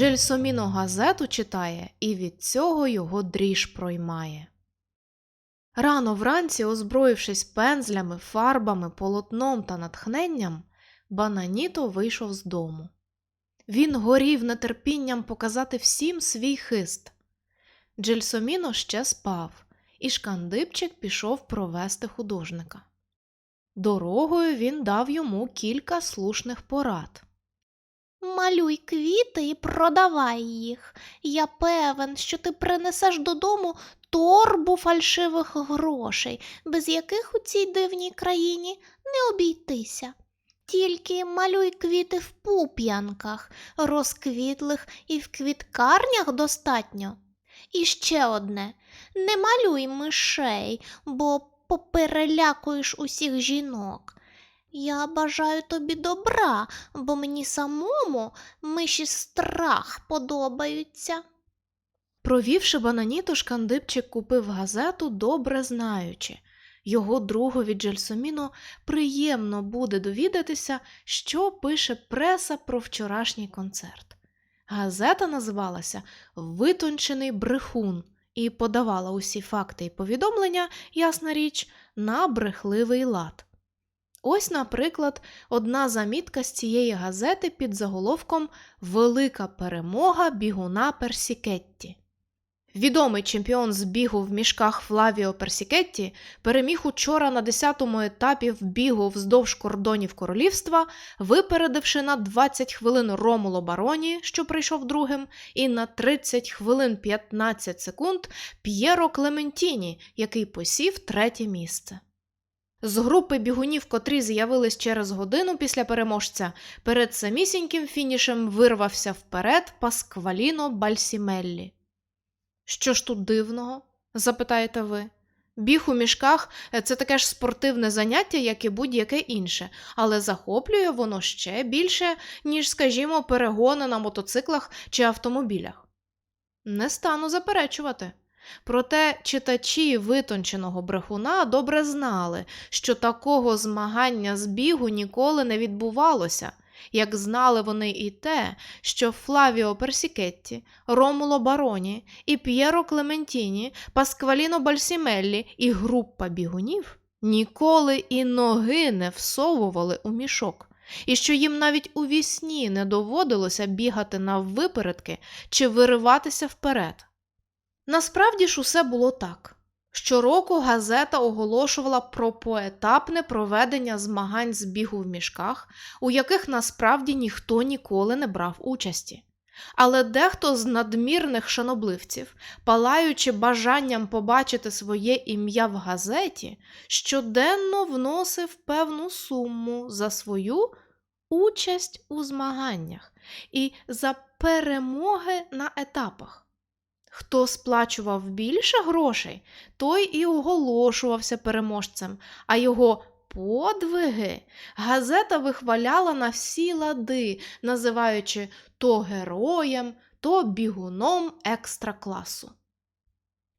Джельсоміно газету читає, і від цього його дріж проймає. Рано вранці, озброївшись пензлями, фарбами, полотном та натхненням, Бананіто вийшов з дому. Він горів нетерпінням показати всім свій хист. Джельсоміно ще спав, і шкандипчик пішов провести художника. Дорогою він дав йому кілька слушних порад. Малюй квіти і продавай їх. Я певен, що ти принесеш додому торбу фальшивих грошей, без яких у цій дивній країні не обійтися. Тільки малюй квіти в пуп'янках, розквітлих і в квіткарнях достатньо. І ще одне не малюй мишей, бо поперелякуєш усіх жінок. Я бажаю тобі добра, бо мені самому миші страх подобаються. Провівши бананіто, шкандипчик купив газету, добре знаючи. Його другові Джельсоміно приємно буде довідатися, що пише преса про вчорашній концерт. Газета називалася Витончений брехун і подавала усі факти і повідомлення, ясна річ, на брехливий лад. Ось, наприклад, одна замітка з цієї газети під заголовком Велика перемога бігуна Персікетті. Відомий чемпіон з бігу в мішках Флавіо Персікетті переміг учора на 10-му етапі в бігу вздовж кордонів королівства, випередивши на 20 хвилин Ромуло Бароні, що прийшов другим, і на 30 хвилин 15 секунд П'єро Клементіні, який посів третє місце. З групи бігунів, котрі з'явились через годину після переможця, перед самісіньким фінішем вирвався вперед Паскваліно Бальсімеллі. Що ж тут дивного? запитаєте ви. Біг у мішках це таке ж спортивне заняття, як і будь-яке інше, але захоплює воно ще більше, ніж, скажімо, перегони на мотоциклах чи автомобілях. Не стану заперечувати. Проте читачі витонченого брехуна добре знали, що такого змагання з бігу ніколи не відбувалося, як знали вони і те, що Флавіо Персікетті, Ромуло Бароні і П'єро Клементіні, Паскваліно Бальсімеллі і група бігунів ніколи і ноги не всовували у мішок. І що їм навіть у вісні не доводилося бігати наввипередки чи вириватися вперед. Насправді ж усе було так. Щороку газета оголошувала про поетапне проведення змагань з бігу в мішках, у яких насправді ніхто ніколи не брав участі. Але дехто з надмірних шанобливців, палаючи бажанням побачити своє ім'я в газеті, щоденно вносив певну суму за свою участь у змаганнях і за перемоги на етапах. Хто сплачував більше грошей, той і оголошувався переможцем, а його подвиги газета вихваляла на всі лади, називаючи то героєм, то бігуном екстракласу.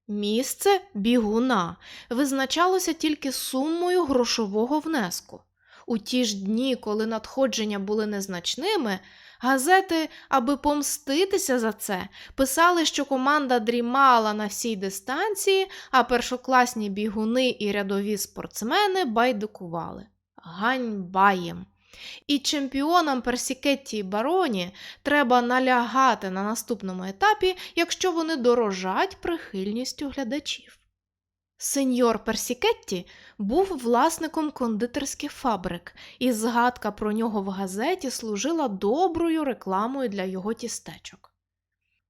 Місце бігуна визначалося тільки сумою грошового внеску. У ті ж дні, коли надходження були незначними, газети, аби помститися за це, писали, що команда дрімала на всій дистанції, а першокласні бігуни і рядові спортсмени байдикували. Ганьба їм! І чемпіонам Персікетті і Бароні треба налягати на наступному етапі, якщо вони дорожать прихильністю глядачів. Сеньор Персікетті був власником кондитерських фабрик, і згадка про нього в газеті служила доброю рекламою для його тістечок.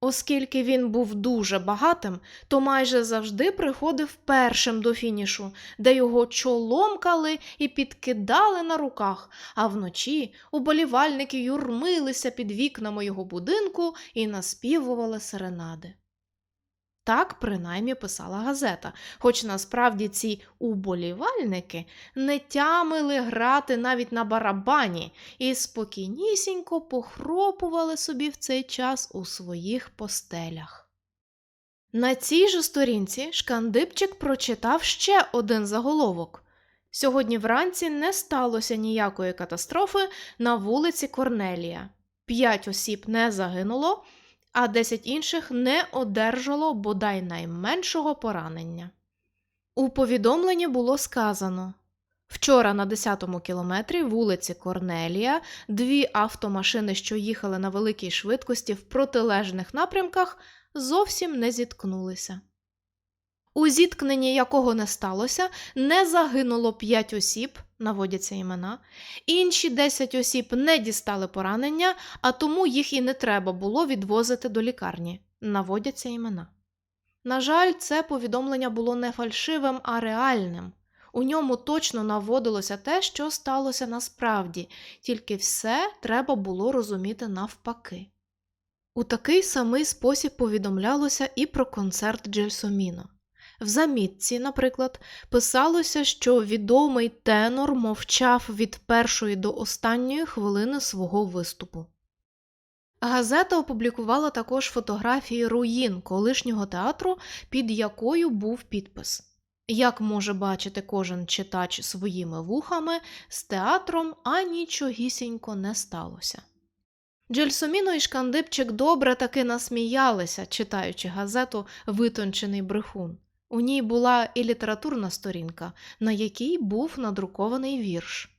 Оскільки він був дуже багатим, то майже завжди приходив першим до фінішу, де його чоломкали і підкидали на руках, а вночі уболівальники юрмилися під вікнами його будинку і наспівували серенади. Так принаймні писала газета, хоч насправді ці уболівальники не тямили грати навіть на барабані і спокійнісінько похропували собі в цей час у своїх постелях. На цій же сторінці шкандипчик прочитав ще один заголовок. Сьогодні вранці не сталося ніякої катастрофи на вулиці Корнелія. П'ять осіб не загинуло, а 10 інших не одержало бодай найменшого поранення. У повідомленні було сказано Вчора на 10-му кілометрі вулиці Корнелія дві автомашини, що їхали на великій швидкості в протилежних напрямках, зовсім не зіткнулися. У зіткненні якого не сталося, не загинуло 5 осіб, наводяться імена, інші 10 осіб не дістали поранення, а тому їх і не треба було відвозити до лікарні, наводяться імена. На жаль, це повідомлення було не фальшивим, а реальним. У ньому точно наводилося те, що сталося насправді, тільки все треба було розуміти навпаки. У такий самий спосіб повідомлялося і про концерт Джельсоміно. В замітці, наприклад, писалося, що відомий тенор мовчав від першої до останньої хвилини свого виступу. Газета опублікувала також фотографії руїн колишнього театру, під якою був підпис. Як може бачити кожен читач своїми вухами, з театром анічогісінько не сталося. Джельсоміно і Шкандипчик добре таки насміялися, читаючи газету Витончений брехун. У ній була і літературна сторінка, на якій був надрукований вірш.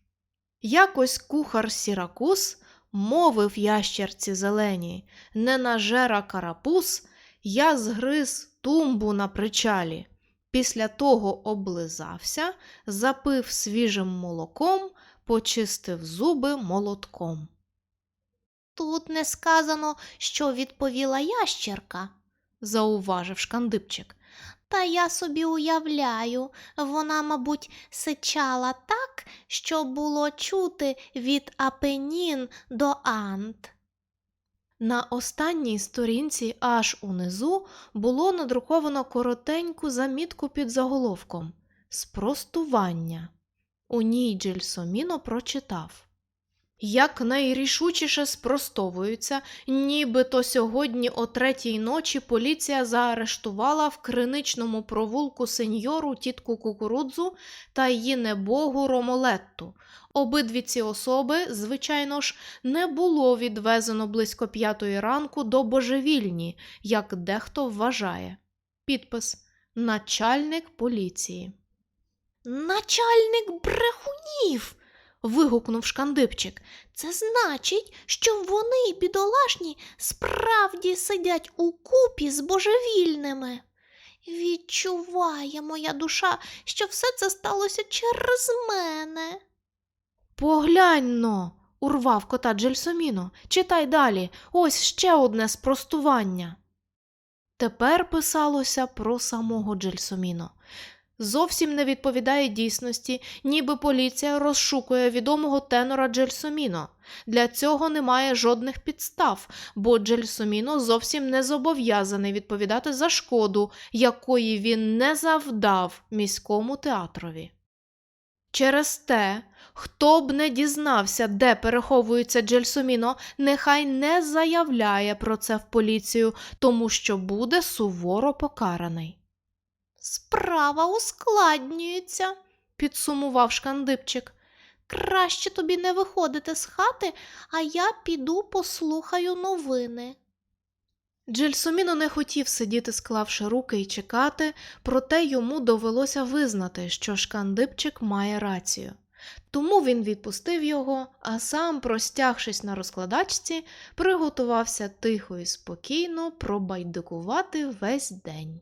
Якось кухар Сіракус мовив ящерці зеленій, не нажера карапуз, я згриз тумбу на причалі. Після того облизався, запив свіжим молоком, почистив зуби молотком. Тут не сказано, що відповіла ящерка. Зауважив шкандипчик. Та я собі уявляю, вона, мабуть, сичала так, що було чути від Апенін до Ант. На останній сторінці аж унизу було надруковано коротеньку замітку під заголовком Спростування. У ній Джельсоміно прочитав. Як найрішучіше спростовується, нібито сьогодні о третій ночі поліція заарештувала в криничному провулку сеньору тітку Кукурудзу та її небогу Ромолетту. Обидві ці особи, звичайно ж, не було відвезено близько п'ятої ранку до божевільні, як дехто вважає. Підпис Начальник поліції. Начальник брехунів. Вигукнув шкандипчик. Це значить, що вони, бідолашні, справді сидять у купі з божевільними. Відчуває моя душа, що все це сталося через мене. Поглянь но, урвав кота Джельсоміно. Читай далі. Ось ще одне спростування. Тепер писалося про самого Джельсоміно. Зовсім не відповідає дійсності, ніби поліція розшукує відомого тенора Джельсоміно. Для цього немає жодних підстав, бо Джельсоміно зовсім не зобов'язаний відповідати за шкоду, якої він не завдав міському театрові. Через те, хто б не дізнався, де переховується Джельсоміно, нехай не заявляє про це в поліцію, тому що буде суворо покараний. Справа ускладнюється, Підсумував шкандипчик. краще тобі не виходити з хати, а я піду послухаю новини. Джельсоміно не хотів сидіти, склавши руки і чекати, проте йому довелося визнати, що шкандипчик має рацію. Тому він відпустив його, а сам, простягшись на розкладачці, приготувався тихо і спокійно пробайдикувати весь день.